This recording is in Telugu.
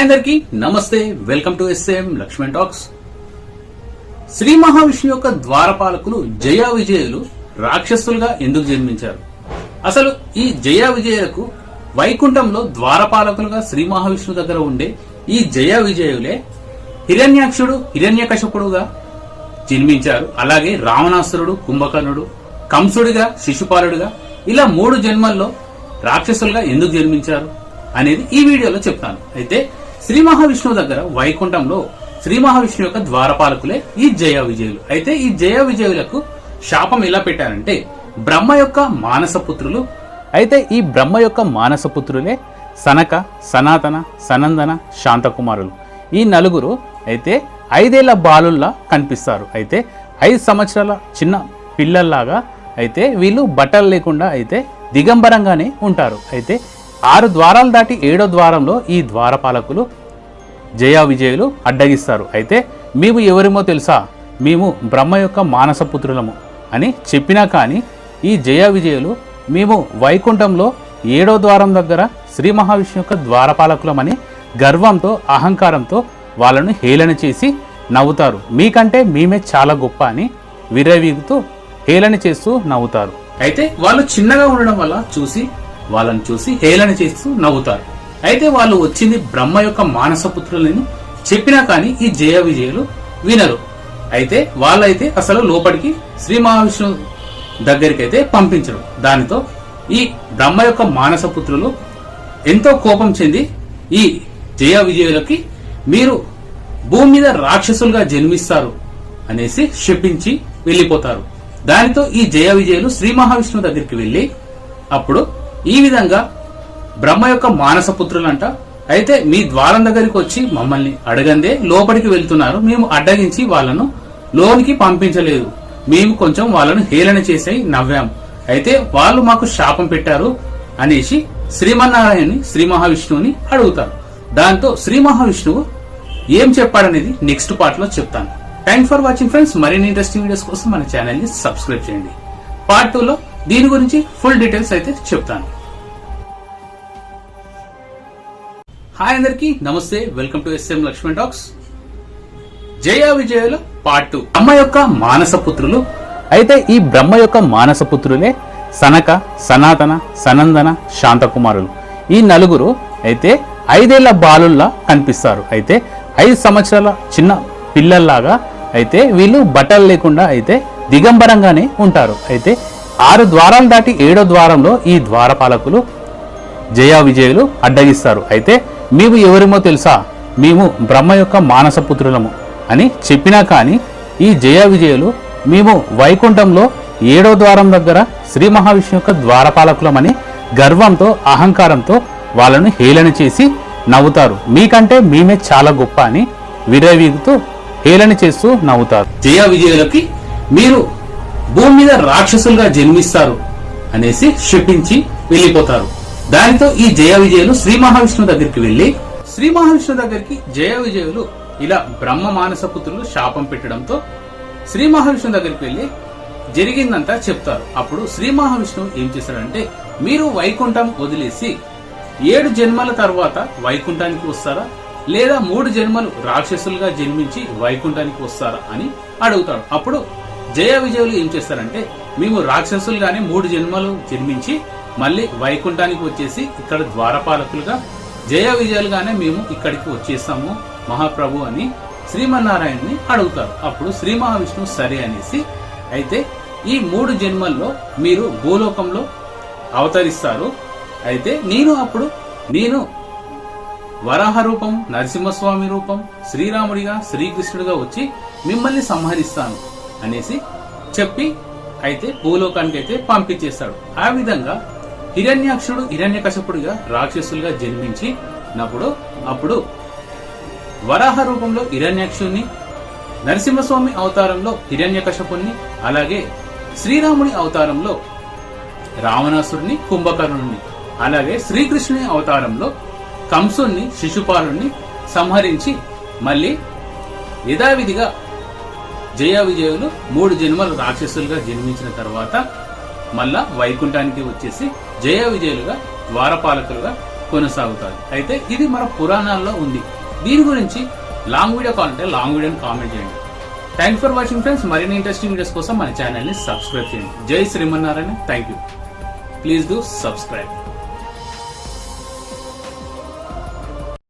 హాయ్ అందరికి. నమస్తే. Welcome to SAM Lakshman talks. Shri Mahavishnu యొక్క ద్వారపాలకులు జయ విజయులు రాక్షసులుగా ఎందుకు జన్మించారు? అసలు ఈ జయ విజయులకు వైకుంఠంలో ద్వారపాలకులుగా శ్రీ మహావిష్ణు దగ్గర ఉండే ఈ జయ విజయులే హిరణ్యాక్షుడు హిరణ్యకశపుడుగా జన్మించారు. అలాగే రావణాసురుడు కుంభకర్ణుడు కంసుడిగా శిశుపాలుడుగా ఇలా మూడు జన్మల్లో రాక్షసులుగా ఎందుకు జన్మించారు అనేది ఈ వీడియోలో చెప్తాను. అయితే శ్రీ మహావిష్ణువు దగ్గర వైకుంఠంలో శ్రీ మహావిష్ణువు యొక్క ద్వారపాలకులే ఈ జయ విజయులు. అయితే ఈ జయ విజయులకు శాపం ఎలా పెట్టారంటే బ్రహ్మ యొక్క మానస పుత్రులు అయితే ఈ బ్రహ్మ యొక్క మానస పుత్రులే సనక సనాతన సనందన శాంతకుమారులు. ఈ నలుగురు అయితే ఐదేళ్ళ బాలుల్లా కనిపిస్తారు. అయితే ఐదు సంవత్సరాల చిన్న పిల్లల్లాగా అయితే వీళ్ళు బట్టలు లేకుండా అయితే దిగంబరంగానే ఉంటారు. అయితే ఆరు ద్వారాలు దాటి ఏడో ద్వారంలో ఈ ద్వారపాలకులు జయా విజయులు అడ్డగిస్తారు. అయితే మేము ఎవరేమో తెలుసా? మేము బ్రహ్మ యొక్క మానసపుత్రులము అని చెప్పినా కానీ ఈ జయ విజయులు మేము వైకుంఠంలో ఏడో ద్వారం దగ్గర శ్రీ మహావిష్ణు యొక్క ద్వారపాలకులమని గర్వంతో అహంకారంతో వాళ్ళను హేళన చేసి నవ్వుతారు. మీకంటే మేమే చాలా గొప్ప అని విర్రవీగుతూ హేళన చేస్తూ నవ్వుతారు. అయితే వాళ్ళు చిన్నగా ఉండడం వల్ల చూసి వాళ్ళని చూసి హేళన చేస్తూ నవ్వుతారు. అయితే వాళ్ళు వచ్చింది బ్రహ్మ యొక్క మానసపుత్రులని చెప్పినా కానీ ఈ జయ విజయులు వినరు. అయితే వాళ్ళైతే అసలు లోపలికి శ్రీ మహావిష్ణు దగ్గరికి అయితే పంపించరు. దానితో ఈ బ్రహ్మ యొక్క మానసపుత్రులు ఎంతో కోపం చెంది ఈ జయ విజయులకి మీరు భూమి మీద రాక్షసులుగా జన్మిస్తారు అనేసి శపించి వెళ్ళిపోతారు. దానితో ఈ జయ విజయులు శ్రీ మహావిష్ణువు దగ్గరికి వెళ్ళి అప్పుడు ఈ విధంగా బ్రహ్మ యొక్క మానసపుత్రులంట. అయితే మీ ద్వారం దగ్గరికి వచ్చి మమ్మల్ని అడగందే లోపలికి వెళ్తున్నారు. మేము అడ్డగించి వాళ్ళను లోనికి పంపించలేదు. మేము కొంచెం వాళ్ళను హేళన చేసి నవ్వాం. అయితే వాళ్ళు మాకు శాపం పెట్టారు అనేసి శ్రీమన్నారాయణని శ్రీ మహావిష్ణువుని అడుగుతారు. దాంతో శ్రీ మహావిష్ణువు ఏం చెప్పాడనేది నెక్స్ట్ పార్ట్లో చెప్తాను థ్యాంక్ ఫర్ వాచింగ్ ఫ్రెండ్స్ మరిన్ని ఇంట్రెస్టింగ్ వీడియోస్ కోసం మన ఛానల్ని సబ్స్క్రైబ్ చేయండి. పార్ట్ టూ లో దీని గురించి ఫుల్ డీటెయిల్స్ అయితే చెప్తాను. హాయ్ అందరికి నమస్తే welcome to SM Lakshman talks. Jaya విజయుల part two. Brahma యొక్క మానస పుత్రులు అయితే ఈ బ్రహ్మ యొక్క మానస పుత్రులే సనక సనాతన సనందన శాంతకుమారులు. ఈ నలుగురు అయితే ఐదేళ్ళ బాలుల్లా కనిపిస్తారు. అయితే ఐదు సంవత్సరాల చిన్న పిల్లల్లాగా అయితే వీళ్ళు బట్టలు లేకుండా అయితే దిగంబరంగానే ఉంటారు. అయితే ఆరు ద్వారాలు దాటి ఏడో ద్వారంలో ఈ ద్వారపాలకులు జయ విజయులు అడ్డగిస్తారు. అయితే మేము ఎవరేమో తెలుసా? మేము బ్రహ్మ యొక్క మానసపుత్రులము అని చెప్పినా కానీ ఈ జయ విజయులు మేము వైకుంఠంలో ఏడో ద్వారం దగ్గర శ్రీ మహావిష్ణు యొక్క ద్వారపాలకులమని గర్వంతో అహంకారంతో వాళ్ళను హేళన చేసి నవ్వుతారు. మీకంటే మేమే చాలా గొప్ప అని విరవీగుతూ హేళన చేస్తూ నవ్వుతారు. జయ విజయులకి మీరు భూమి మీద రాక్షసులుగా జన్మిస్తారు అనేసి క్షిపించి వెళ్ళిపోతారు. దానితో ఈ జయ విజయులు శ్రీ మహావిష్ణువు దగ్గరికి వెళ్ళి శ్రీ మహావిష్ణువు దగ్గరికి జయ విజయులు ఇలా బ్రహ్మ మానస పుత్రులు శాపం పెట్టడంతో శ్రీ మహావిష్ణువు దగ్గరికి వెళ్ళి జరిగిందంతా చెప్తారు. అప్పుడు శ్రీ మహావిష్ణువు ఏం చేశాడంటే మీరు వైకుంఠం వదిలేసి ఏడు జన్మల తర్వాత వైకుంఠానికి వస్తారా? లేదా మూడు జన్మలు రాక్షసులుగా జన్మించి వైకుంఠానికి వస్తారా అని అడుగుతాడు. అప్పుడు జయ విజయులు ఏం చేస్తారంటే మేము రాక్షసులుగానే మూడు జన్మలు జన్మించి మళ్ళీ వైకుంఠానికి వచ్చేసి ఇక్కడ ద్వారపాలకులుగా జయ విజయాలుగానే మేము ఇక్కడికి వచ్చేస్తాము మహాప్రభు అని శ్రీమన్నారాయణని అడుగుతారు. అప్పుడు శ్రీ మహావిష్ణువు సరే అనేసి అయితే ఈ మూడు జన్మల్లో మీరు భూలోకంలో అవతరిస్తారు. అయితే నేను అప్పుడు నేను వరాహ రూపం నరసింహస్వామి రూపం శ్రీరాముడిగా శ్రీకృష్ణుడిగా వచ్చి మిమ్మల్ని సంహరిస్తాను అనేసి చెప్పి అయితే భూలోకానికి అయితే పంపించేస్తాడు. ఆ విధంగా హిరణ్యాక్షుడు హిరణ్యకశపుడిగా రాక్షసులుగా జన్మించి నప్పుడు అప్పుడు వరాహ రూపంలో హిరణ్యాక్షుణ్ణి నరసింహస్వామి అవతారంలో హిరణ్యకశపుణ్ణి అలాగే శ్రీరాముని అవతారంలో రావణాసురుని కుంభకర్ణుణ్ణి అలాగే శ్రీకృష్ణుని అవతారంలో కంసుణ్ణి శిశుపాలుని సంహరించి మళ్ళీ యథావిధిగా జయ విజయులు మూడు జన్మలు రాక్షసులుగా జన్మించిన తర్వాత మళ్ళా వైకుంఠానికి వచ్చేసి జయ విజయులుగా ద్వారపాలకులుగా కొనసాగుతారు. అయితే ఇది మన పురాణాల్లో ఉంది. దీని గురించి లాంగ్ వీడియో కావాలంటే లాంగ్ వీడియోని కామెంట్ చేయండి. థ్యాంక్ ఫర్ వాచింగ్ ఫ్రెండ్స్ మరిన్ని ఇంట్రెస్టింగ్ వీడియోస్ కోసం మన ఛానల్ని సబ్స్క్రైబ్ చేయండి. Jai Srimannarayana. Thank you please do subscribe